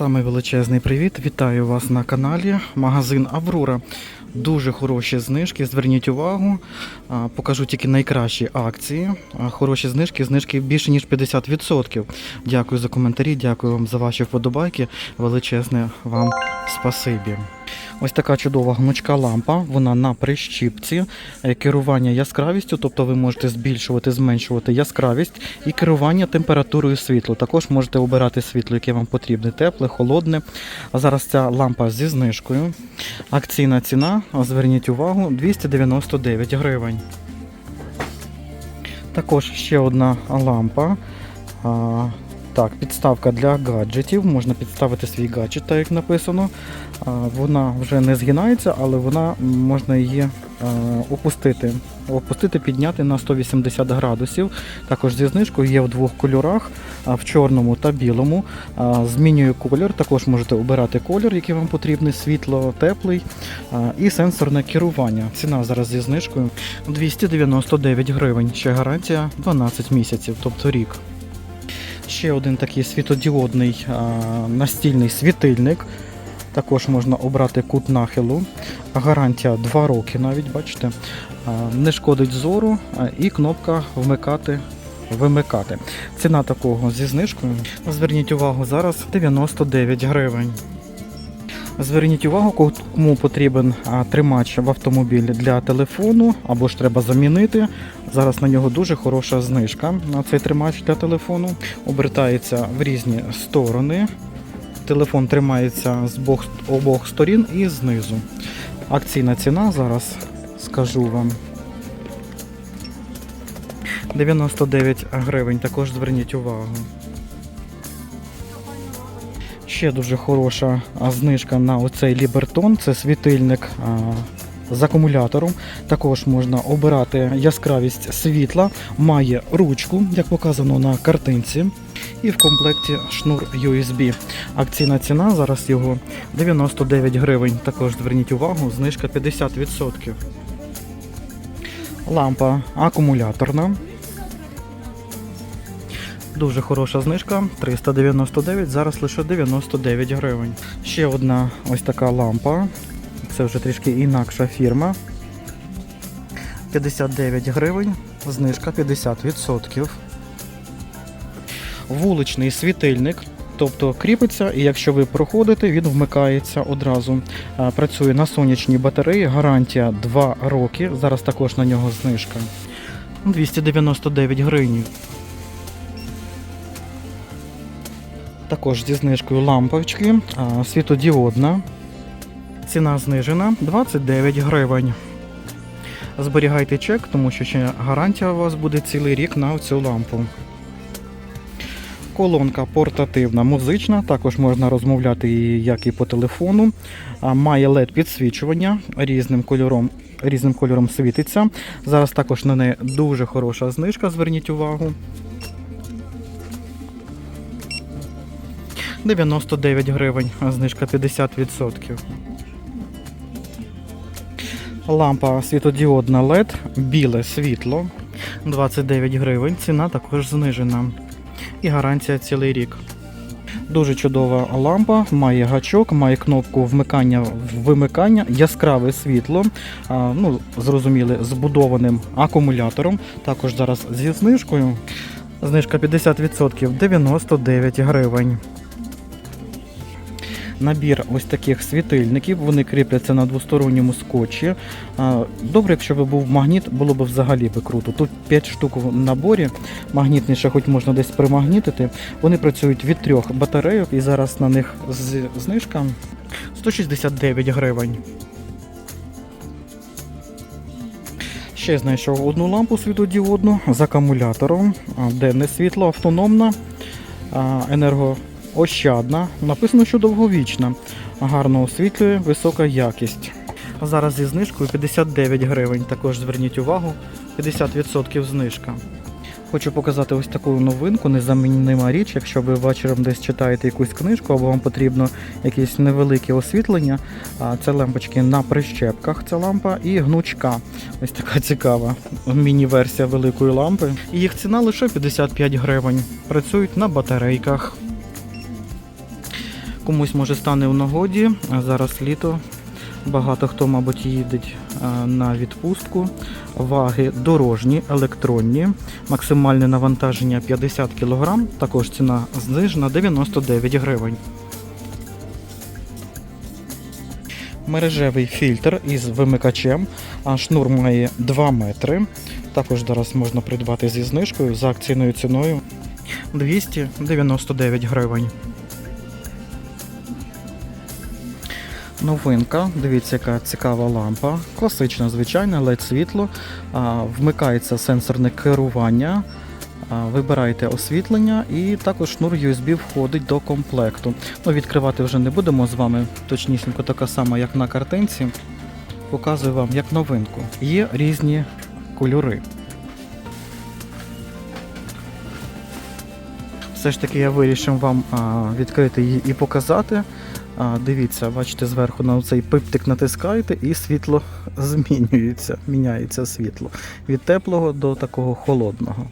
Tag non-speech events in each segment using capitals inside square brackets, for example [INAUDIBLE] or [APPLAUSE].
Саме величезний привіт. Вітаю вас на каналі. Магазин Аврора. Дуже хороші знижки. Зверніть увагу. Покажу тільки найкращі акції. Хороші знижки, знижки більше ніж 50%. Дякую за коментарі, дякую вам за ваші вподобайки. Величезне вам спасибі. Ось така чудова гнучка лампа, вона на прищіпці, Е, керування яскравістю, тобто ви можете збільшувати, зменшувати яскравість і керування температурою світла. Також можете обирати світло, яке вам потрібне, тепле, холодне. А зараз ця лампа зі знижкою. Акційна ціна, зверніть увагу, 299 гривень. Також ще одна лампа. Так, підставка для гаджетів. Можна підставити свій гаджет, так як написано. Вона вже не згинається, але вона можна її опустити. Опустити, підняти на 180 градусів. Також зі знижкою є в двох кольорах, в чорному та білому. А, Змінює колір. Також можете обирати колір, який вам потрібний, світло, теплий. І сенсорне керування. Ціна зараз зі знижкою 299 гривень. Ще гарантія 12 місяців, тобто рік. Ще один такий світодіодний настільний світильник. Також можна обрати кут нахилу. Гарантія 2 роки навіть, бачите. Не шкодить зору і кнопка вмикати. Вимикати. Ціна такого зі знижкою. Зверніть увагу, зараз 99 гривень. Зверніть увагу, кому потрібен тримач в автомобілі для телефону або ж треба замінити. Зараз на нього дуже хороша знижка на цей тримач для телефону. Обертається в різні сторони. Телефон тримається з бох, обох сторін і знизу. Акційна ціна зараз скажу вам. 99 гривень, також зверніть увагу. Ще дуже хороша знижка на оцей лібертон. Це світильник з акумулятором. Також можна обирати яскравість світла, має ручку, як показано на картинці, і в комплекті шнур USB. Акційна ціна зараз його 99 гривень. Також зверніть увагу, знижка 50%. Лампа акумуляторна. Дуже хороша знижка, 399, зараз лише 99 гривень. Ще одна ось така лампа. Це вже трішки інакша фірма. 59 гривень, знижка 50%. Вуличний світильник, тобто кріпиться, і якщо ви проходите, він вмикається одразу. Працює на сонячній батареї, гарантія 2 роки. Зараз також на нього знижка. 299 гривень. Також зі знижкою лампочки, світодіодна. Ціна знижена 29 гривень. Зберігайте чек, тому що ще гарантія у вас буде цілий рік на цю лампу. Колонка портативна, музична, також можна розмовляти як і по телефону. Має LED підсвічування різним кольором, різним кольором світиться. Зараз також на неї дуже хороша знижка, зверніть увагу. 99 гривень, а знижка 50%. Лампа світодіодна LED, біле світло 29 гривень. Ціна також знижена. І гарантія цілий рік. Дуже чудова лампа, має гачок, має кнопку вмикання вимикання, яскраве світло, ну, зрозуміли, збудованим акумулятором. Також зараз зі знижкою. Знижка 50% 99 гривень. Набір ось таких світильників, вони кріпляться на двосторонньому скотчі. Добре, якщо б був магніт, було б взагалі би круто. Тут 5 штук в наборі, магнітніше, хоч можна десь примагнітити. Вони працюють від трьох батарейок і зараз на них знижка 169 гривень. Ще знайшов одну лампу світодіодну з акумулятором, денне світло, автономна, а, енергоощадна. Написано, що довговічна. Гарно освітлює, висока якість. Зараз зі знижкою 59 гривень. Також зверніть увагу, 50% знижка. Хочу показати ось таку новинку, незаміннима річ. Якщо ви вечором десь читаєте якусь книжку або вам потрібно якесь невелике освітлення, це лампочки на прищепках, ця лампа і гнучка. Ось така цікава міні-версія великої лампи. І їх ціна лише 55 гривень. Працюють на батарейках. Комусь може стане у нагоді, зараз літо. Багато хто, мабуть, їздить на відпустку. Ваги дорожні, електронні, максимальне навантаження 50 кг, також ціна знижена 99 гривень. Мережевий фільтр із вимикачем, шнур має 2 метри. Також зараз можна придбати зі знижкою за акційною ціною 299 гривень. Новинка, дивіться, яка цікава лампа. Класична, звичайна, LED світло. Вмикається сенсорне керування. Вибираєте освітлення і також шнур USB входить до комплекту. Ну, відкривати вже не будемо з вами. Точнісінько така сама, як на картинці. Показую вам як новинку. Є різні кольори. Все ж таки я вирішив вам відкрити її і показати. А, дивіться, бачите, зверху на цей пиптик натискаєте і світло змінюється, міняється світло від теплого до такого холодного.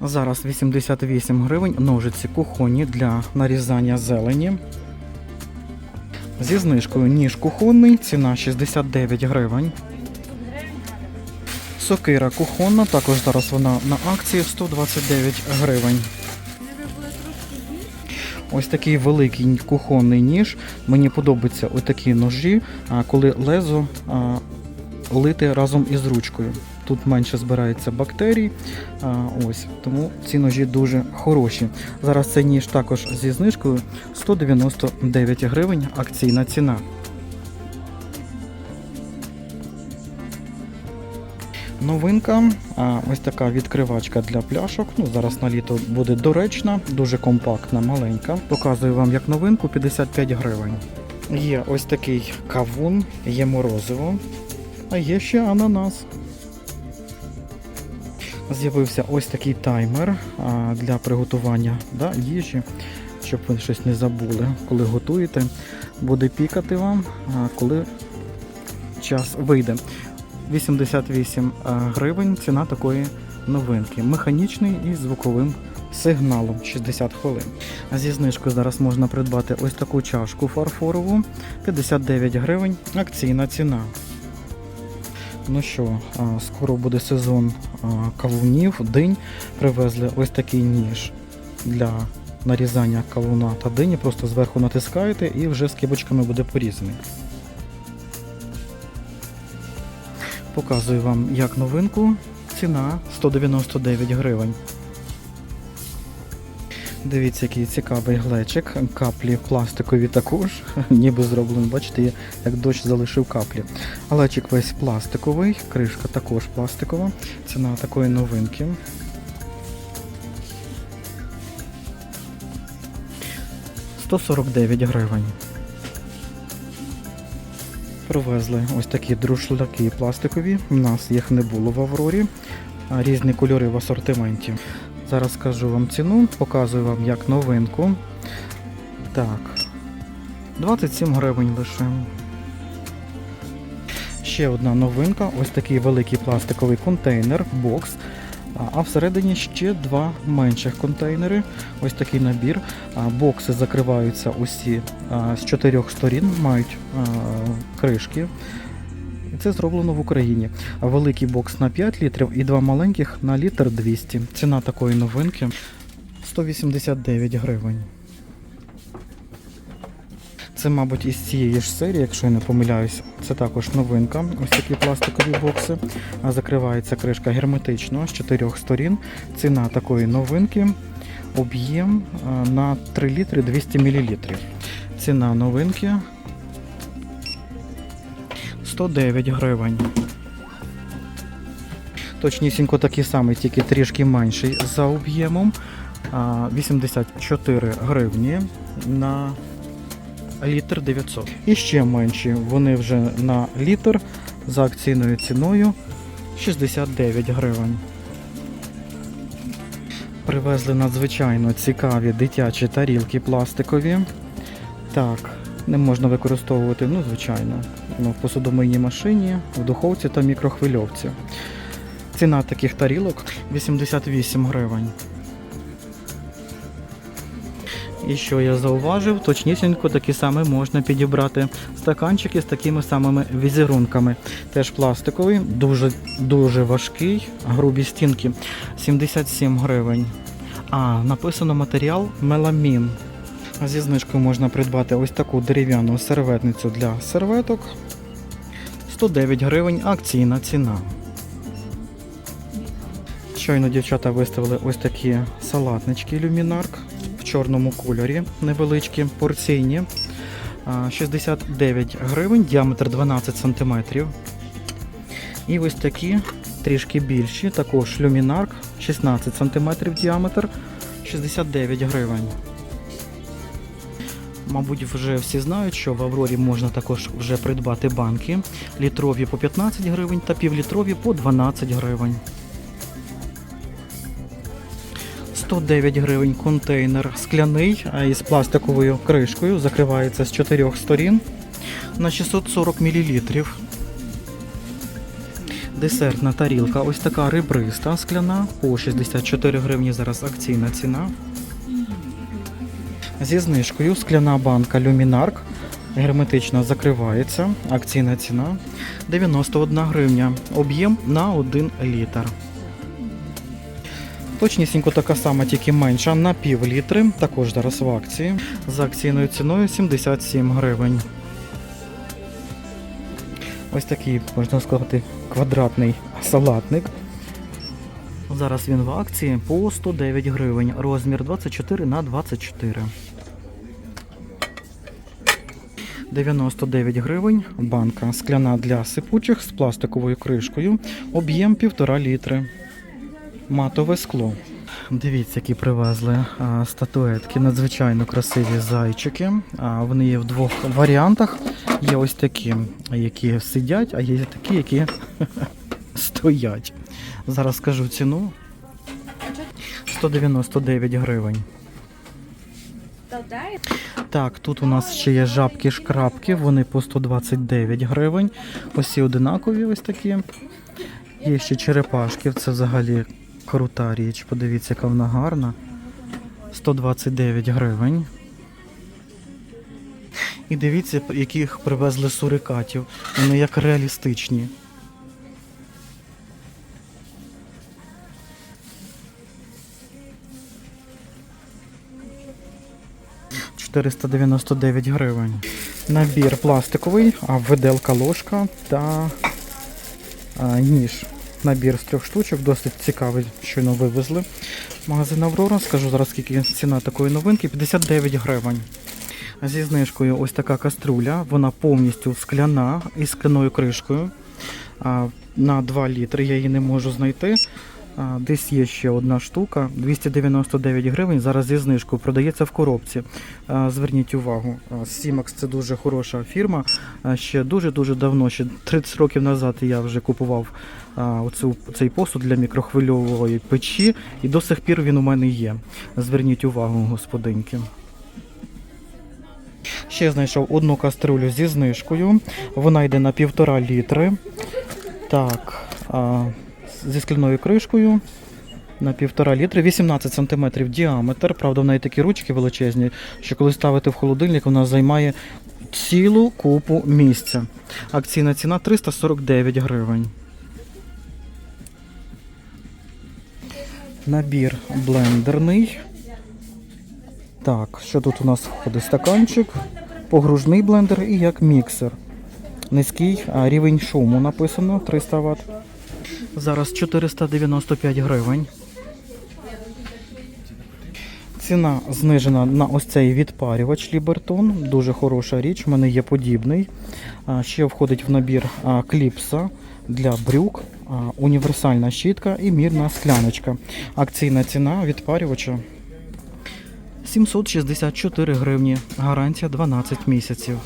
Зараз 88 гривень ножиці кухонні для нарізання зелені. Зі знижкою ніж кухонний, ціна 69 гривень. Сокира кухонна, також зараз вона на акції 129 гривень. Ось такий великий кухонний ніж. Мені подобаються ось такі ножі, коли лезо лити разом із ручкою. Тут менше збирається бактерій. Ось, тому ці ножі дуже хороші. Зараз цей ніж також зі знижкою 199 гривень, акційна ціна. Новинка, ось така відкривачка для пляшок. Ну, зараз на літо буде доречна, дуже компактна, маленька. Показую вам як новинку 55 гривень. Є ось такий кавун, є морозиво, а є ще ананас. З'явився ось такий таймер для приготування да, їжі, щоб ви щось не забули, коли готуєте. Буде пікати вам, коли час вийде. 88 гривень ціна такої новинки. Механічний і звуковим сигналом 60 хвилин. Зі знижкою зараз можна придбати ось таку чашку фарфорову 59 гривень. Акційна ціна. Ну що, скоро буде сезон кавунів, динь. Привезли ось такий ніж для нарізання кавуна та дині. Просто зверху натискаєте і вже з кибочками буде порізаний. Показую вам як новинку. Ціна 199 гривень. Дивіться, який цікавий глечик. Каплі пластикові також, [LAUGHS] ніби зроблено, бачите, як дощ залишив каплі. Глечик весь пластиковий, кришка також пластикова. Ціна такої новинки. «149 гривень. Привезли ось такі друшляки пластикові. У нас їх не було в Аврорі. Різні кольори в асортименті. Зараз скажу вам ціну, показую вам як новинку. Так. 27 гривень лише. Ще одна новинка, ось такий великий пластиковий контейнер, бокс. А- всередині ще два менших контейнери. Ось такий набір. Бокси закриваються усі з чотирьох сторін, мають кришки. Це зроблено в Україні. Великий бокс на 5 літрів і два маленьких на літр 200. Ціна такої новинки 189 гривень. Це, мабуть, із цієї ж серії, якщо я не помиляюсь, це також новинка. Ось такі пластикові бокси. Закривається кришка герметично з чотирьох сторін. Ціна такої новинки. Об'єм на 3 літри 200 мл. Ціна новинки 109 гривень. Точнісінько такий самий, тільки трішки менший за об'ємом. 84 гривні на літр 900. І ще менші. Вони вже на літр за акційною ціною 69 гривень. Привезли надзвичайно цікаві дитячі тарілки пластикові. Так, не можна використовувати, ну, звичайно, ну, в посудомийній машині, в духовці та мікрохвильовці. Ціна таких тарілок 88 гривень. І що я зауважив, точнісінько такі саме можна підібрати стаканчики з такими самими візерунками. Теж пластиковий, дуже дуже важкий, грубі стінки. 77 гривень. А, написано матеріал меламін. Зі знижкою можна придбати ось таку дерев'яну серветницю для серветок. 109 гривень акційна ціна. Щойно дівчата виставили ось такі салатнички люмінарк в чорному кольорі, невеличкі, порційні. 69 гривень, діаметр 12 см. І ось такі трішки більші, також люмінарк 16 см діаметр, 69 гривень. Мабуть, вже всі знають, що в Аврорі можна також вже придбати банки літрові по 15 гривень та півлітрові по 12 гривень. 109 гривень контейнер скляний із пластиковою кришкою. Закривається з чотирьох сторін на 640 мл. Десертна тарілка, ось така ребриста скляна по 64 гривні. Зараз акційна ціна. Зі знижкою скляна банка Люмінарк герметично закривається. Акційна ціна 91 гривня. Об'єм на 1 літр. Точнісінько така сама, тільки менша на пів літри. Також зараз в акції. За акційною ціною 77 гривень. Ось такий, можна сказати, квадратний салатник. Зараз він в акції по 109 гривень. Розмір 24 на 24. 99 гривень. Банка скляна для сипучих з пластиковою кришкою. Об'єм 1,5 літри. Матове скло. Дивіться, які привезли статуетки. Надзвичайно красиві зайчики. Вони є в двох варіантах. Є ось такі, які сидять, а є такі, які [LAUGHS] стоять. Зараз скажу ціну. 199 гривень. Так, тут у нас ще є жабки-шкрабки, вони по 129 гривень. Усі одинакові ось такі. Є ще черепашки, це взагалі крута річ. Подивіться, яка вона гарна. 129 гривень. І дивіться, яких привезли сурикатів. Вони як реалістичні. – 499 гривень. Набір пластиковий, а виделка ложка та а, ніж. Набір з трьох штучок, досить цікавий, щойно вивезли. Магазин Аврора, скажу зараз, скільки ціна такої новинки, 59 гривень. Зі знижкою ось така каструля, вона повністю скляна із скляною кришкою. На 2 літри я її не можу знайти. Десь є ще одна штука, 299 гривень. Зараз зі знижкою продається в коробці. Зверніть увагу, Simax це дуже хороша фірма. Ще дуже-дуже давно, ще 30 років назад я вже купував оцю, цей посуд для мікрохвильової печі, і до сих пір він у мене є. Зверніть увагу, господинки. Ще знайшов одну каструлю зі знижкою. Вона йде на півтора літри. Так, зі скляною кришкою. На півтора літри, 18 см діаметр. Правда, в неї такі ручки величезні, що коли ставити в холодильник, вона займає цілу купу місця. Акційна ціна 349 гривень. Набір блендерний. Так, що тут у нас входить? Стаканчик, погружний блендер і як міксер. Низький рівень шуму написано 300 Вт. Зараз 495 гривень. Ціна знижена на ось цей відпарювач Лібертон. Дуже хороша річ, в мене є подібний. Ще входить в набір кліпса для брюк, універсальна щітка і мірна скляночка. Акційна ціна відпарювача 764 гривні. Гарантія 12 місяців.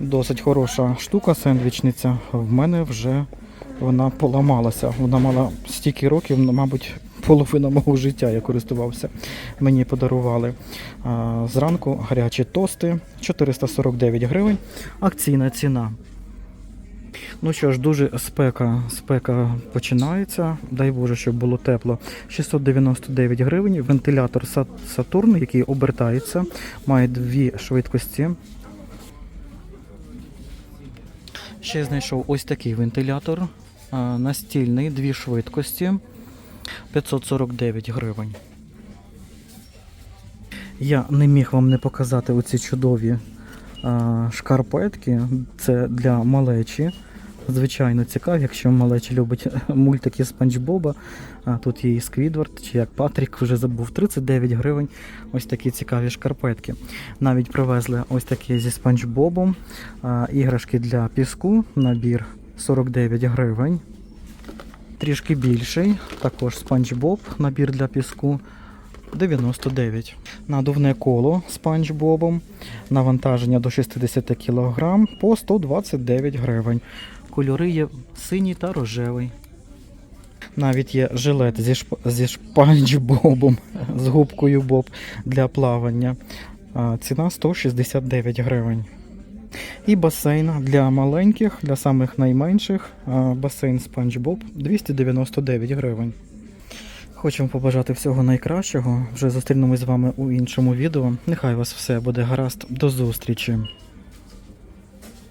Досить хороша штука, сендвічниця. В мене вже вона поламалася. Вона мала стільки років, ну, мабуть, половина мого життя я користувався. Мені подарували. Зранку гарячі тости 449 гривень. Акційна ціна. Ну що ж, дуже спека, спека починається. Дай Боже, щоб було тепло. 699 гривень. Вентилятор Сатурн, який обертається, має дві швидкості. Ще знайшов ось такий вентилятор. Настільний, дві швидкості. 549 гривень. Я не міг вам не показати оці чудові шкарпетки. Це для малечі. Звичайно цікаві, якщо малечі любить [LAUGHS] мультики Спанч Боба. Тут є і Сквідвард, чи як Патрік, вже забув 39 гривень. Ось такі цікаві шкарпетки. Навіть привезли ось такі зі Спанч Бобом. Іграшки для піску, набір 49 гривень. Трішки більший, також Спанч Боб, набір для піску 99. Надувне коло Спанч Бобом. Навантаження до 60 кг по 129 гривень. Кольори є синій та рожевий. Навіть є жилет зі, шп... зі шпанч Бобом, з губкою Боб для плавання. Ціна 169 гривень. І басейн для маленьких, для самих найменших. Басейн Спанч Боб 299 гривень. Хочемо побажати всього найкращого. Вже зустрінемось з вами у іншому відео. Нехай вас все буде гаразд. До зустрічі!